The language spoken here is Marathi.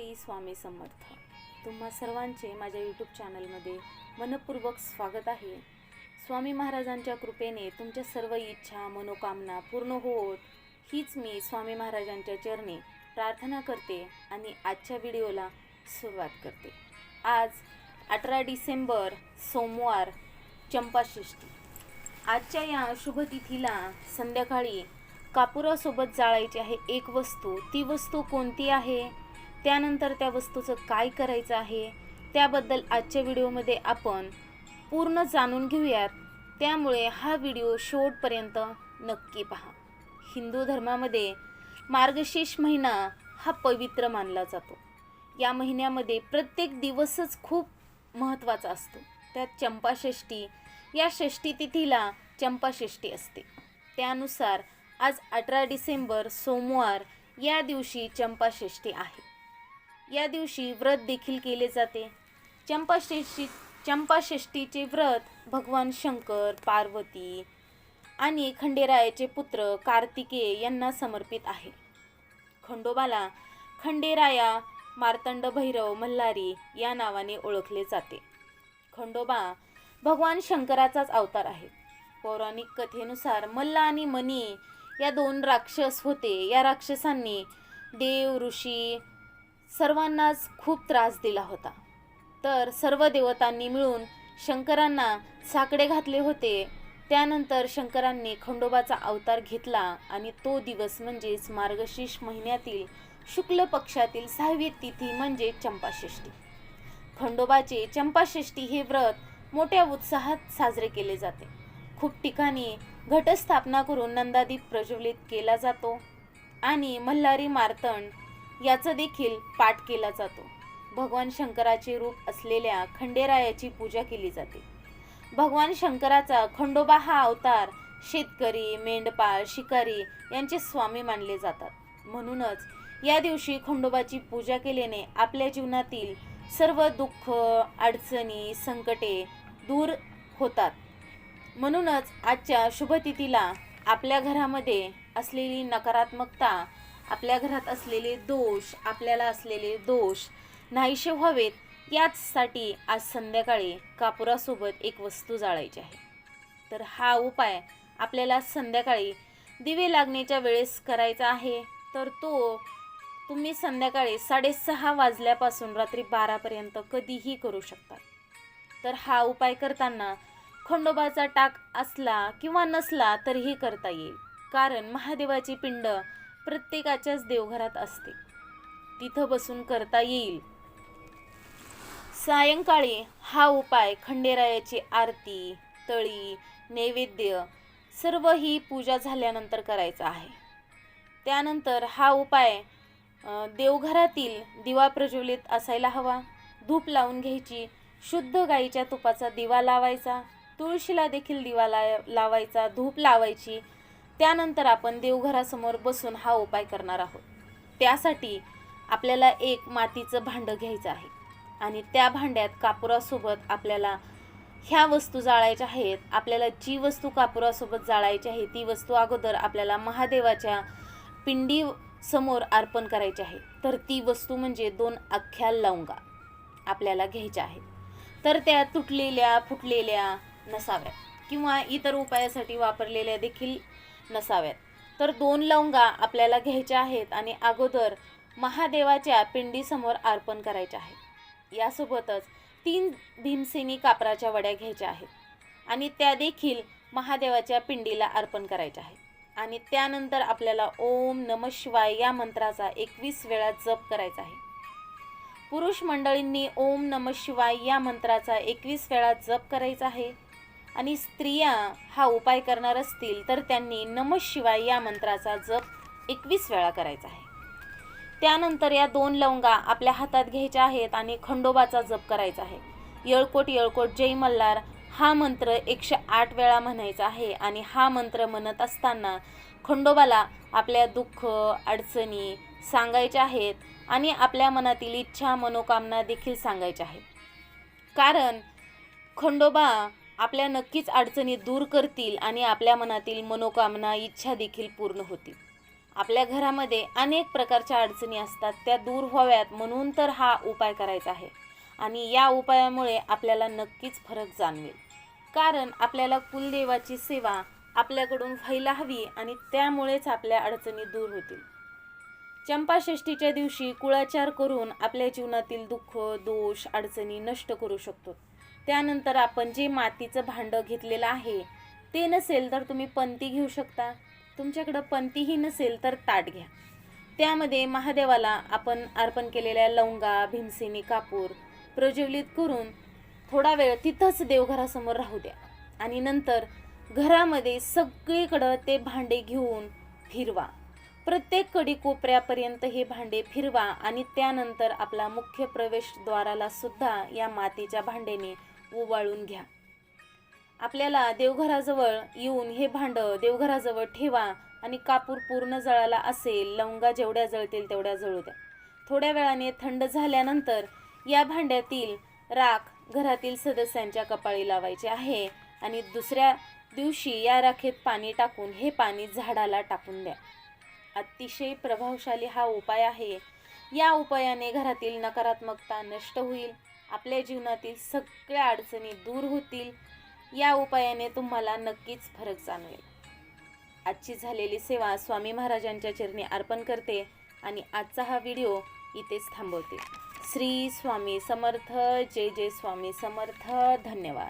श्री स्वामी समर्थ. तुम्हा सर्वांचे माझ्या यूट्यूब चॅनलमध्ये मनपूर्वक स्वागत आहे. स्वामी महाराजांच्या कृपेने तुमच्या सर्व इच्छा मनोकामना पूर्ण होत. हीच मी स्वामी महाराजांच्या चरणी प्रार्थना करते आणि आजच्या व्हिडिओला सुरुवात करते. आज अठरा डिसेंबर सोमवार चंपाषष्ठी आजच्या या शुभतिथीला संध्याकाळी कापुरासोबत जाळायची आहे एक वस्तू. ती वस्तू कोणती आहे? त्यानंतर त्या वस्तूचं काय करायचं आहे त्याबद्दल आजच्या व्हिडिओमध्ये आपण पूर्ण जाणून घेऊयात. त्यामुळे हा व्हिडिओ शेवटपर्यंत नक्की पहा. हिंदू धर्मामध्ये मार्गशीर्ष महिना हा पवित्र मानला जातो. या महिन्यामध्ये प्रत्येक दिवसच खूप महत्त्वाचा असतो. त्यात चंपाषष्ठी या षष्ठी तिथीला चंपाषष्ठी असते. त्यानुसार आज अठरा डिसेंबर सोमवार या दिवशी चंपाषष्ठी आहे. या दिवशी व्रत देखील केले जाते. चंपाषष्ठी चंपाषष्ठीचे व्रत भगवान शंकर पार्वती आणि खंडेरायाचे पुत्र कार्तिकेय यांना समर्पित आहे. खंडोबाला खंडेराया मार्तंड भैरव मल्हारी या नावाने ओळखले जाते. खंडोबा भगवान शंकराचाच अवतार आहे. पौराणिक कथेनुसार मल्ल आणि मनी या दोन राक्षस होते. या राक्षसांनी देव ऋषी सर्वांनाच खूप त्रास दिला होता. तर सर्व देवतांनी मिळून शंकरांना साकडे घातले होते. त्यानंतर शंकरांनी खंडोबाचा अवतार घेतला आणि तो दिवस म्हणजेच मार्गशीर्ष महिन्यातील शुक्ल पक्षातील सहावी तिथी म्हणजे चंपाषष्ठी. खंडोबाचे चंपाषष्ठी हे व्रत मोठ्या उत्साहात साजरे केले जाते. खूप ठिकाणी घटस्थापना करून नंदादीप प्रज्वलित केला जातो. आणि मल्हारी मार्तंड याचा देखील पाठ केला जातो. भगवान शंकराचे रूप असलेल्या खंडेरायाची पूजा केली जाते. भगवान शंकराचा खंडोबा हा अवतार शेतकरी मेंढपाळ शिकारी यांचे स्वामी मानले जातात. म्हणूनच या दिवशी खंडोबाची पूजा केल्याने आपल्या जीवनातील सर्व दुःख अडचणी संकटे दूर होतात. म्हणूनच आजच्या शुभतिथीला आपल्या घरामध्ये असलेली नकारात्मकता आपल्या घरात असलेले दोष आपल्याला असलेले दोष नाहीसे व्हावेत याचसाठी आज संध्याकाळी कापुरासोबत एक वस्तू जाळायची आहे. तर हा उपाय आपल्याला संध्याकाळी दिवे लागण्याच्या वेळेस करायचा आहे. तर तो तुम्ही संध्याकाळी साडेसहा वाजल्यापासून रात्री बारापर्यंत कधीही करू शकता. तर हा उपाय करताना खंडोबाचा टाक असला किंवा नसला तरीही करता येईल. कारण महादेवाची पिंड प्रत्येकाच्याच देवघरात असते. तिथं बसून करता येईल. सायंकाळी हा उपाय खंडेरायाची आरती तळी नैवेद्य सर्व ही पूजा झाल्यानंतर करायचा आहे. त्यानंतर हा उपाय देवघरातील दिवा प्रज्वलित असायला हवा. धूप लावून घ्यायची. शुद्ध गाईच्या तुपाचा दिवा लावायचा. तुळशीला देखील दिवा ला लावायचा. धूप लावायची. त्यानंतर आपण देवघरासमोर बसून हा उपाय करणार आहोत. त्यासाठी आपल्याला एक मातीचं भांडं घ्यायचं आहे आणि त्या भांड्यात कापुरासोबत आपल्याला ह्या वस्तू जाळायच्या आहेत आपल्याला जी वस्तू कापुरासोबत जाळायची आहे ती वस्तू अगोदर आपल्याला महादेवाच्या पिंडी समोर अर्पण करायची आहे. तर ती वस्तू म्हणजे दोन अख्ख्या लवंगा आपल्याला घ्यायच्या आहेत. तर त्या तुटलेल्या फुटलेल्या नसाव्या किंवा इतर उपायासाठी वापरलेल्या देखील नसाव्यात. तर दोन लवंगा आपल्याला घ्यायच्या आहेत आणि अगोदर महादेवाच्या पिंडीसमोर अर्पण करायचे आहे. यासोबतच तीन भीमसेनी कापराच्या वड्या घ्यायच्या आहेत आणि त्या देखील महादेवाच्या पिंडीला अर्पण करायच्या आहेत. आणि त्यानंतर आपल्याला ओम नम शिवाय या मंत्राचा एकवीस वेळा जप करायचा आहे. पुरुष मंडळींनी ओम नम शिवाय या मंत्राचा एकवीस वेळा जप करायचा आहे. आणि स्त्रिया हा उपाय करणार असतील तर त्यांनी नम शिवाय या मंत्राचा जप एकवीस वेळा करायचा आहे. त्यानंतर या दोन लवंगा आपल्या हातात घ्यायच्या आहेत आणि खंडोबाचा जप करायचा आहे. येळकोट येळकोट जय मल्हार हा मंत्र एकशे आठ वेळा म्हणायचा आहे आणि हा मंत्र म्हणत असताना खंडोबाला आपल्या दुःख अडचणी सांगायच्या आहेत आणि आपल्या मनातील इच्छा मनोकामना देखील सांगायच्या आहेत. कारण खंडोबा आपल्या नक्कीच अडचणी दूर करतील आणि आपल्या मनातील मनोकामना इच्छा देखील पूर्ण होतील. आपल्या घरामध्ये अनेक प्रकारच्या अडचणी असतात त्या दूर व्हाव्यात म्हणून तर हा उपाय करायचा आहे. आणि या उपायामुळे आपल्याला नक्कीच फरक जाणवेल. कारण आपल्याला कुलदेवाची सेवा आपल्याकडून व्हायला हवी आणि त्यामुळेच आपल्या अडचणी दूर होतील. चंपाषष्ठीच्या दिवशी कुळाचार करून आपल्या जीवनातील दुःख दोष अडचणी नष्ट करू शकतो. त्यानंतर आपण जे मातीचं भांडं घेतलेलं आहे ते नसेल तर तुम्ही पंती घेऊ शकता. तुमच्याकडं पंतीही नसेल तर ताट घ्या. त्यामध्ये महादेवाला आपण अर्पण केलेल्या लवंगा भीमसेनी कापूर प्रज्वलित करून थोडा वेळ तिथंच देवघरासमोर राहू द्या. आणि नंतर घरामध्ये सगळीकडं ते भांडे घेऊन फिरवा. प्रत्येक कडी कोपऱ्यापर्यंत हे भांडे फिरवा आणि त्यानंतर आपला मुख्य प्रवेशद्वाराला सुद्धा या मातीच्या भांड्याने ओवाळून घ्या. आपल्याला देवघराजवळ येऊन हे भांडं देवघराजवळ ठेवा आणि कापूर पूर्ण जळाला असेल लवंगा जेवढ्या जळतील तेवढ्या जळू द्या. थोड्या वेळाने थंड झाल्यानंतर या भांड्यातील राख घरातील सदस्यांच्या कपाळी लावायचे आहे आणि दुसऱ्या दिवशी या राखेत पाणी टाकून हे पाणी झाडाला टाकून द्या. अतिशय प्रभावशाली हा उपाय आहे. या उपायाने घरातील नकारात्मकता नष्ट होईल. आपल्या जीवनातील सगळ्या अडचणी दूर होतील या उपायाने तुम्हाला नक्कीच फरक जाणवेल. आजची झालेली सेवा स्वामी महाराजांच्या चरणी अर्पण करते आणि आजचा हा व्हिडिओ इथेच थांबवते. श्री स्वामी समर्थ जय जय स्वामी समर्थ धन्यवाद.